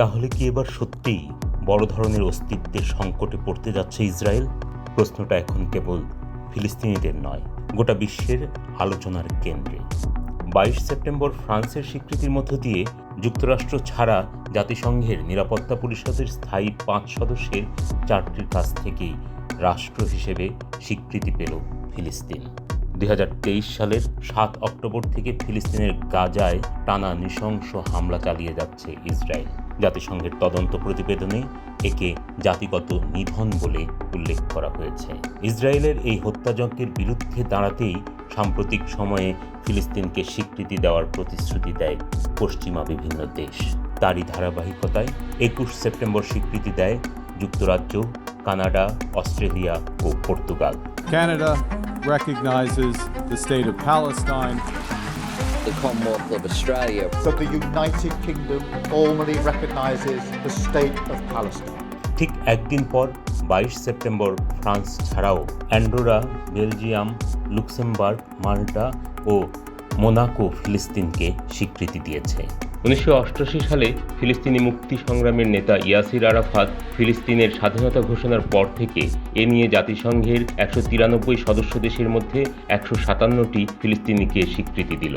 তাহলে কি এবার সত্যিই বড় ধরনের অস্তিত্বের সংকটে পড়তে যাচ্ছে ইসরায়েল? প্রশ্নটা এখন কেবল ফিলিস্তিনিদের নয়, গোটা বিশ্বের আলোচনার কেন্দ্রে। বাইশ সেপ্টেম্বর ফ্রান্সের স্বীকৃতির মধ্য দিয়ে যুক্তরাষ্ট্র ছাড়া জাতিসংঘের নিরাপত্তা পরিষদের স্থায়ী পাঁচ সদস্যের চারটির কাছ থেকেই রাষ্ট্র হিসেবে স্বীকৃতি পেল ফিলিস্তিন। দু হাজার তেইশ সালের সাত অক্টোবর থেকে ফিলিস্তিনের গাজায় টানা নৃশংস হামলা চালিয়ে যাচ্ছে ইসরায়েল। জাতিসংঘের তদন্ত প্রতিবেদনে একে জাতিগত নিধন বলে উল্লেখ করা হয়েছে ইসরায়েলের এই হত্যাযজ্ঞের বিরুদ্ধে দাঁড়াতেই সাম্প্রতিক সময়ে ফিলিস্তিনকে স্বীকৃতি দেওয়ার প্রতিশ্রুতি দেয় পশ্চিমা বিভিন্ন দেশ তারই ধারাবাহিকতায় একুশ সেপ্টেম্বর স্বীকৃতি দেয় যুক্তরাজ্য, Canada, Australia O Portugal Canada recognizes the state of Palestine. The Commonwealth of Australia. that the United Kingdom formally recognises the State of Palestine. ঠিক একদিন পর বাইশ সেপ্টেম্বর ফ্রান্স ছাড়াও অ্যান্ডোরা বেলজিয়াম লুক্সেমবার্গ মাল্টা ও Monaco ফিলিস্তিনকে স্বীকৃতি দিয়েছে উনিশশো অষ্টআশি সালে ফিলিস্তিনি মুক্তি সংগ্রামের নেতা ইয়াসির আরাফাত ফিলিস্তিনের স্বাধীনতা ঘোষণার পর থেকে এ নিয়ে জাতিসংঘের একশো তিরানব্বই সদস্য দেশের মধ্যে একশো সাতান্নটি ফিলিস্তিনিকে স্বীকৃতি দিল।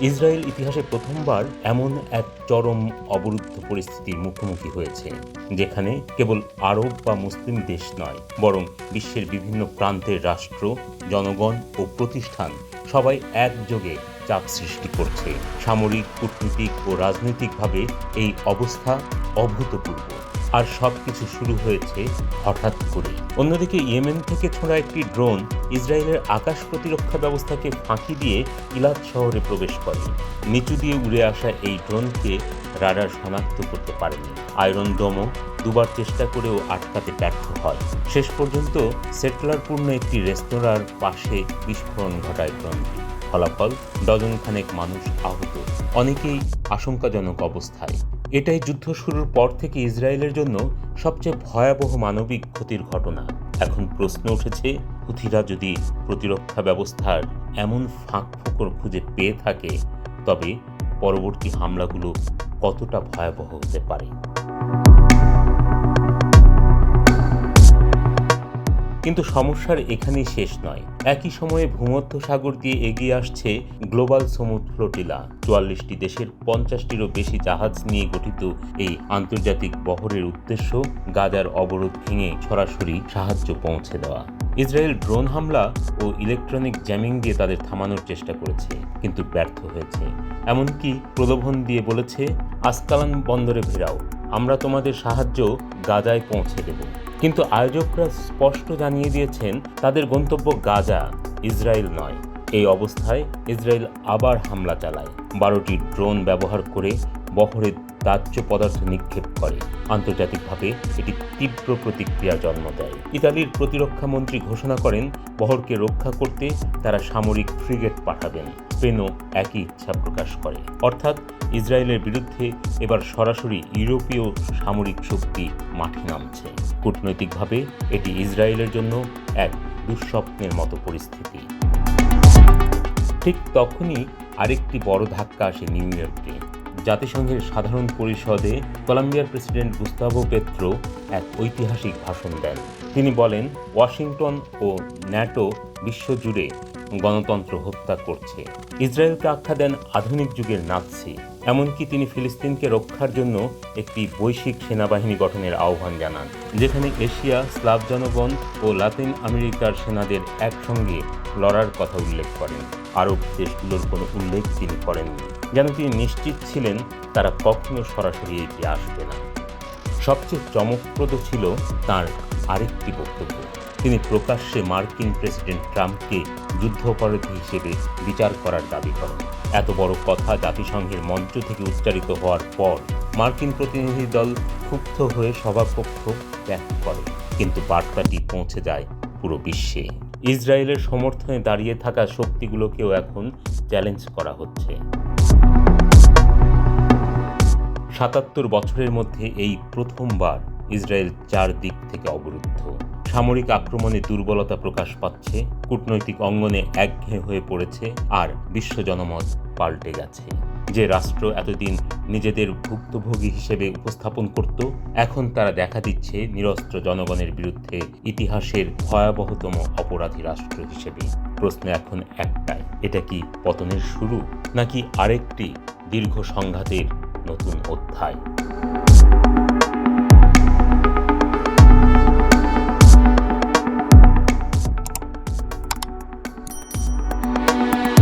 ইসরায়েল ইতিহাসে প্রথমবার এমন এক চরম অবরুদ্ধ পরিস্থিতির মুখোমুখি হয়েছে, যেখানে কেবল আরব বা মুসলিম দেশ নয়, বরং বিশ্বের বিভিন্ন প্রান্তের রাষ্ট্র, জনগণ ও প্রতিষ্ঠান সবাই একযোগে চাপ সৃষ্টি করছে। সামরিক, কূটনীতিক ও রাজনৈতিকভাবে এই অবস্থা অভূতপূর্ব। আর সব কিছু শুরু হয়েছে হঠাৎ করে অন্যদিকে ইয়েমেন থেকে ছোড়া একটি ড্রোন ইসরায়েলের আকাশ প্রতিরক্ষা ব্যবস্থাকে ফাঁকি দিয়ে ইলাদ শহরে প্রবেশ করে। নিচু দিয়ে উড়ে আসা এই ড্রোনকে রাডার শনাক্ত করতে পারেনি। আয়রন ডোমও দুবার চেষ্টা করেও আটকাতে ব্যর্থ হয়। শেষ পর্যন্ত সেটলারপূর্ণ একটি রেস্তোরাঁর পাশে বিস্ফোরণ ঘটায় ড্রোনটি। ফলাফল ডজন খানেক মানুষ আহত। অনেকেই আশঙ্কাজনক অবস্থায়। এটাই যুদ্ধ শুরুর পর থেকে ইসরায়েলের জন্য সবচেয়ে ভয়াবহ মানবিক ক্ষতির ঘটনা। এখন প্রশ্ন উঠেছে, হুথিরা যদি প্রতিরক্ষা ব্যবস্থার এমন ফাঁক ফোকর খুঁজে পেয়ে থাকে, তবে পরবর্তী হামলাগুলো কতটা ভয়াবহ হতে পারে? কিন্তু সমস্যার এখানেই শেষ নয়। একই সময়ে ভূমধ্য সাগর দিয়ে এগিয়ে আসছে গ্লোবাল সমুদ্র ফ্লোটিলা চুয়াল্লিশটি দেশের পঞ্চাশটিরও বেশি জাহাজ নিয়ে গঠিত এই আন্তর্জাতিক বহরের উদ্দেশ্য গাজার অবরোধ ভেঙে সরাসরি সাহায্য পৌঁছে দেওয়া। ইসরায়েল ড্রোন হামলা ও ইলেকট্রনিক জ্যামিং দিয়ে তাদের থামানোর চেষ্টা করেছে, কিন্তু ব্যর্থ হয়েছে। এমনকি প্রলোভন দিয়ে বলেছে আসকালান বন্দরে ভেরাও, আমরা তোমাদের সাহায্য গাজায় পৌঁছে দেব। কিন্তু আয়োজকরা স্পষ্ট জানিয়ে দিয়েছেন, তাদের গন্তব্য গাজা, ইসরায়েল নয়। এই অবস্থায় ইসরায়েল আবার হামলা চালায়। বারোটি ড্রোন ব্যবহার করে বহরে দাহ্য পদার্থ নিক্ষেপ করে। আন্তর্জাতিকভাবে এটি তীব্র প্রতিক্রিয়া জন্ম দেয়। ইতালির প্রতিরক্ষা মন্ত্রী ঘোষণা করেন, বহরকে রক্ষা করতে তারা সামরিক ফ্রিগেট পাঠাবেন। স্পেনও একই ইচ্ছা প্রকাশ করে। অর্থাৎ ইসরায়েলের বিরুদ্ধে এবার সরাসরি ইউরোপীয় সামরিক শক্তি মাঠে নামছে। কূটনৈতিকভাবে এটি ইসরায়েলের জন্য এক দুঃস্বপ্নের মতো পরিস্থিতি। ঠিক তখনই আরেকটি বড় ধাক্কা আসে নিউ ইয়র্কে। জাতিসংঘের সাধারণ পরিষদে কলম্বিয়ার প্রেসিডেন্ট গুস্তাভো পেত্রো এক ঐতিহাসিক ভাষণ দেন। তিনি বলেন, ওয়াশিংটন ও ন্যাটো বিশ্বজুড়ে গণতন্ত্র হত্যা করছে। ইসরায়েলকে আখ্যা দেন আধুনিক যুগের নাৎসি। এমনকি তিনি ফিলিস্তিনকে রক্ষার জন্য একটি বৈশ্বিক সেনাবাহিনী গঠনের আহ্বান জানান, যেখানে এশিয়া, স্লাভ জনগণ ও লাতিন আমেরিকার সেনাদের একসঙ্গে লড়ার কথা উল্লেখ করেন। আরব দেশগুলোর কোনো উল্লেখ তিনি করেননি। যেন তিনি নিশ্চিত ছিলেন, তারা কখনো সরাসরি এটি আসবে না। সবচেয়ে চমকপ্রদ ছিল তার আরেকটি বক্তব্য। তিনি প্রকাশ্যে মার্কিন প্রেসিডেন্ট ট্রাম্পকে যুদ্ধাপরাধী হিসেবে বিচার করার দাবি করেন। এত বড় কথা জাতিসংঘের মঞ্চ থেকে উচ্চারিত হওয়ার পর মার্কিন প্রতিনিধি দল ক্ষুব্ধ হয়ে সভাকক্ষ ত্যাগ করে। কিন্তু বার্তাটি পৌঁছে যায় পুরো বিশ্বে। ইসরায়েলের সমর্থনে দাঁড়িয়ে থাকা শক্তিগুলোকেও এখন চ্যালেঞ্জ করা হচ্ছে। সাতাত্তর বছরের মধ্যে এই প্রথমবার ইসরায়েল চার দিক থেকে অবরুদ্ধ। সামরিক আক্রমণে দুর্বলতা প্রকাশ পাচ্ছে, কূটনৈতিক অঙ্গনে একঘেয়ে হয়ে পড়েছে আর বিশ্ব জনমত পাল্টে গেছে। যে রাষ্ট্র এতদিন নিজেদের ভুক্তভোগী হিসেবে উপস্থাপন করত, এখন তারা দেখা দিচ্ছে নিরস্ত্র জনগণের বিরুদ্ধে ইতিহাসের ভয়াবহতম অপরাধী রাষ্ট্র হিসেবে। প্রশ্ন এখন একটাই, এটা কি পতনের শুরু নাকি আরেকটি দীর্ঘ সংঘাতের নতুন অধ্যায়।